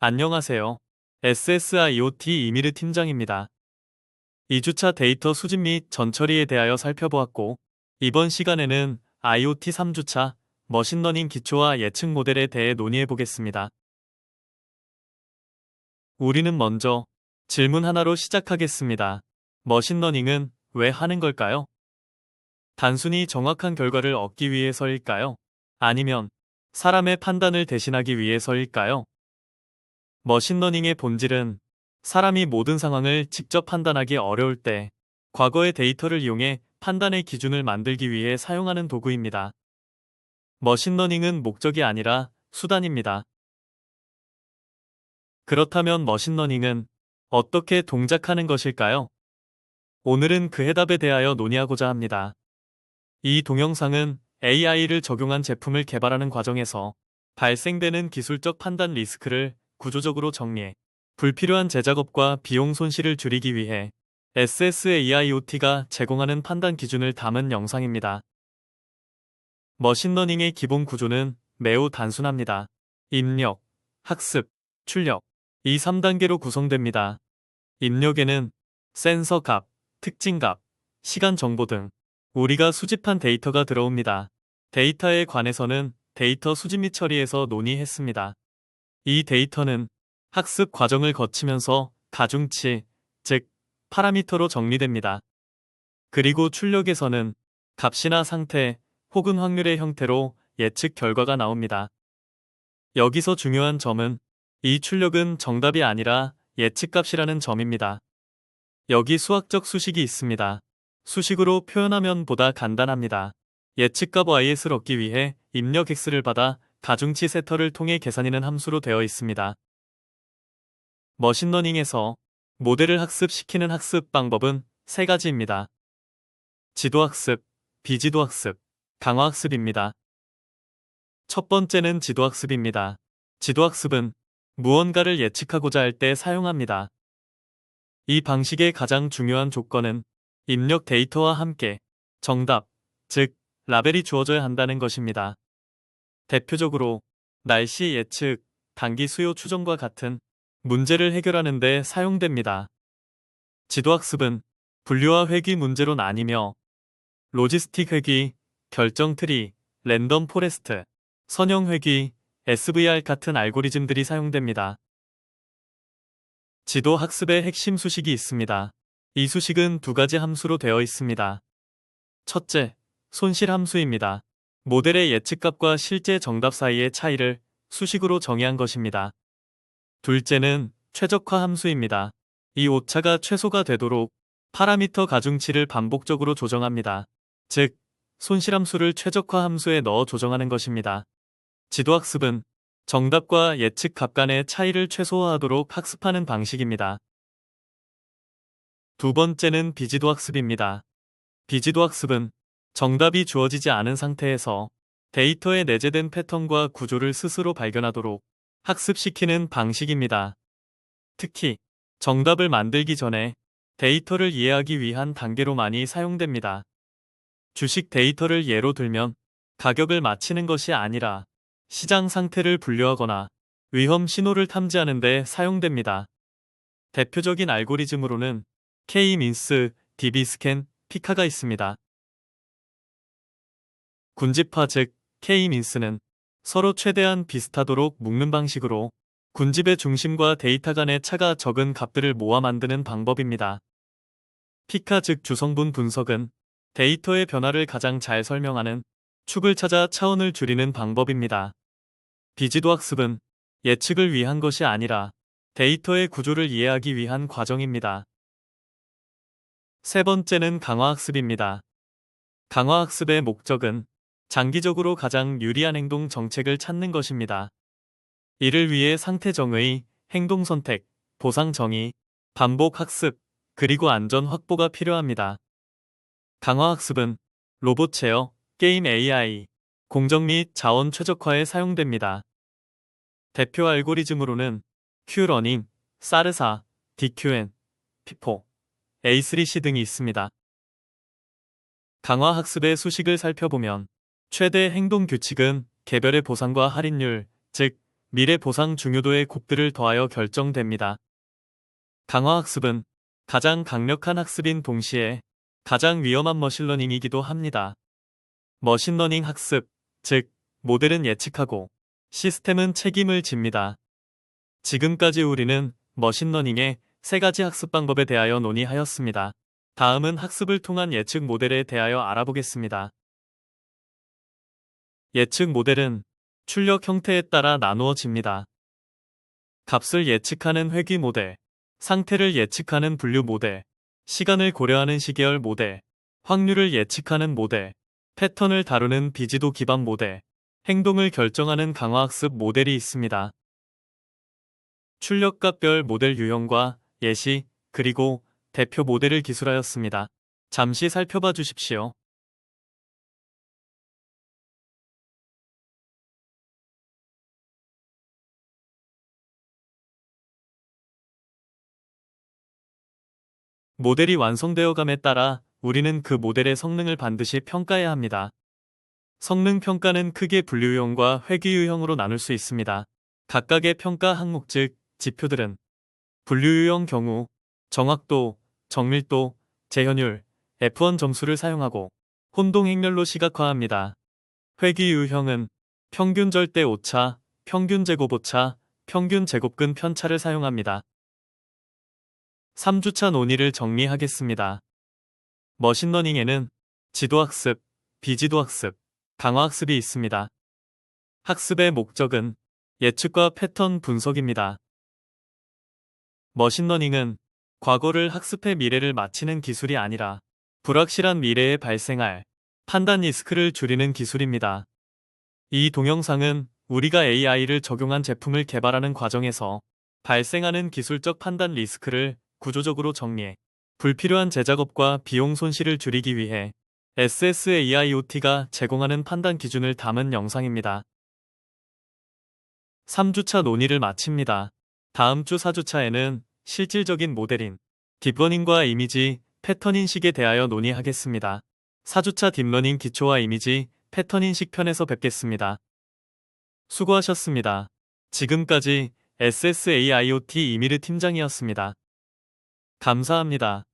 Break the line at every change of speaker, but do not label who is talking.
안녕하세요. SSIoT 이미르 팀장입니다. 2주차 데이터 수집 및 전처리에 대하여 살펴보았고, 이번 시간에는 IoT 3주차 머신러닝 기초와 예측 모델에 대해 논의해 보겠습니다. 우리는 먼저 질문 하나로 시작하겠습니다. 머신러닝은 왜 하는 걸까요? 단순히 정확한 결과를 얻기 위해서일까요? 아니면 사람의 판단을 대신하기 위해서일까요? 머신러닝의 본질은 사람이 모든 상황을 직접 판단하기 어려울 때 과거의 데이터를 이용해 판단의 기준을 만들기 위해 사용하는 도구입니다. 머신러닝은 목적이 아니라 수단입니다. 그렇다면 머신러닝은 어떻게 동작하는 것일까요? 오늘은 그 해답에 대하여 논의하고자 합니다. 이 동영상은 AI를 적용한 제품을 개발하는 과정에서 발생되는 기술적 판단 리스크를 구조적으로 정리해 불필요한 제작업과 비용 손실을 줄이기 위해 SSAIoT가 제공하는 판단 기준을 담은 영상입니다. 머신러닝의 기본 구조는 매우 단순합니다. 입력, 학습, 출력 이 3단계로 구성됩니다. 입력에는 센서 값, 특징 값, 시간 정보 등 우리가 수집한 데이터가 들어옵니다. 데이터에 관해서는 데이터 수집 및 처리에서 논의했습니다. 이 데이터는 학습 과정을 거치면서 가중치, 즉 파라미터로 정리됩니다. 그리고 출력에서는 값이나 상태 혹은 확률의 형태로 예측 결과가 나옵니다. 여기서 중요한 점은 이 출력은 정답이 아니라 예측값이라는 점입니다. 여기 수학적 수식이 있습니다. 수식으로 표현하면 보다 간단합니다. 예측값 ys를 얻기 위해 입력 x를 받아 가중치 세터를 통해 계산하는 함수로 되어 있습니다. 머신러닝에서 모델을 학습시키는 학습 방법은 세 가지입니다. 지도학습, 비지도학습, 강화학습입니다. 첫 번째는 지도학습입니다. 지도학습은 무언가를 예측하고자 할 때 사용합니다. 이 방식의 가장 중요한 조건은 입력 데이터와 함께 정답, 즉, 라벨이 주어져야 한다는 것입니다. 대표적으로 날씨 예측, 단기 수요 추정과 같은 문제를 해결하는 데 사용됩니다. 지도학습은 분류와 회귀 문제로 나뉘며 로지스틱 회귀, 결정 트리, 랜덤 포레스트, 선형 회귀, SVR 같은 알고리즘들이 사용됩니다. 지도 학습의 핵심 수식이 있습니다. 이 수식은 두 가지 함수로 되어 있습니다. 첫째, 손실 함수입니다. 모델의 예측값과 실제 정답 사이의 차이를 수식으로 정의한 것입니다. 둘째는 최적화 함수입니다. 이 오차가 최소가 되도록 파라미터 가중치를 반복적으로 조정합니다. 즉, 손실함수를 최적화 함수에 넣어 조정하는 것입니다. 지도학습은 정답과 예측 값 간의 차이를 최소화하도록 학습하는 방식입니다. 두 번째는 비지도학습입니다. 비지도학습은 정답이 주어지지 않은 상태에서 데이터에 내재된 패턴과 구조를 스스로 발견하도록 학습시키는 방식입니다. 특히 정답을 만들기 전에 데이터를 이해하기 위한 단계로 많이 사용됩니다. 주식 데이터를 예로 들면 가격을 맞히는 것이 아니라 시장 상태를 분류하거나 위험 신호를 탐지하는 데 사용됩니다. 대표적인 알고리즘으로는 K-민스, DB스캔, 피카가 있습니다. 군집화 즉 K-민스는 서로 최대한 비슷하도록 묶는 방식으로 군집의 중심과 데이터 간의 차가 적은 값들을 모아 만드는 방법입니다. 피카 즉 주성분 분석은 데이터의 변화를 가장 잘 설명하는 축을 찾아 차원을 줄이는 방법입니다. 비지도 학습은 예측을 위한 것이 아니라 데이터의 구조를 이해하기 위한 과정입니다. 세 번째는 강화학습입니다. 강화학습의 목적은 장기적으로 가장 유리한 행동 정책을 찾는 것입니다. 이를 위해 상태 정의, 행동 선택, 보상 정의, 반복 학습, 그리고 안전 확보가 필요합니다. 강화 학습은 로봇 제어, 게임 AI, 공정 및 자원 최적화에 사용됩니다. 대표 알고리즘으로는 Q러닝, 사르사, DQN, 피포, A3C 등이 있습니다. 강화 학습의 수식을 살펴보면 최대 행동 규칙은 개별의 보상과 할인율, 즉 미래 보상 중요도의 곱들을 더하여 결정됩니다. 강화학습은 가장 강력한 학습인 동시에 가장 위험한 머신러닝이기도 합니다. 머신러닝 학습, 즉, 모델은 예측하고 시스템은 책임을 집니다. 지금까지 우리는 머신러닝의 세 가지 학습 방법에 대하여 논의하였습니다. 다음은 학습을 통한 예측 모델에 대하여 알아보겠습니다. 예측 모델은 출력 형태에 따라 나누어집니다. 값을 예측하는 회귀 모델, 상태를 예측하는 분류 모델, 시간을 고려하는 시계열 모델, 확률을 예측하는 모델, 패턴을 다루는 비지도 기반 모델, 행동을 결정하는 강화학습 모델이 있습니다. 출력값별 모델 유형과 예시, 그리고 대표 모델을 기술하였습니다. 잠시 살펴봐 주십시오. 모델이 완성되어감에 따라 우리는 그 모델의 성능을 반드시 평가해야 합니다. 성능 평가는 크게 분류형과 회귀유형으로 나눌 수 있습니다. 각각의 평가 항목 즉 지표들은 분류유형 경우 정확도, 정밀도, 재현율, F1 점수를 사용하고 혼동 행렬로 시각화합니다. 회귀유형은 평균 절대 오차, 평균 제곱 오차, 평균 제곱근 편차를 사용합니다. 3주차 논의를 정리하겠습니다. 머신러닝에는 지도학습, 비지도학습, 강화학습이 있습니다. 학습의 목적은 예측과 패턴 분석입니다. 머신러닝은 과거를 학습해 미래를 맞히는 기술이 아니라 불확실한 미래에 발생할 판단 리스크를 줄이는 기술입니다. 이 동영상은 우리가 AI를 적용한 제품을 개발하는 과정에서 발생하는 기술적 판단 리스크를 구조적으로 정리해 불필요한 재작업과 비용 손실을 줄이기 위해 SSAIoT가 제공하는 판단 기준을 담은 영상입니다. 3주차 논의를 마칩니다. 다음 주 4주차에는 실질적인 모델인 딥러닝과 이미지, 패턴 인식에 대하여 논의하겠습니다. 4주차 딥러닝 기초와 이미지, 패턴 인식 편에서 뵙겠습니다. 수고하셨습니다. 지금까지 SSAIoT 이미르 팀장이었습니다. 감사합니다.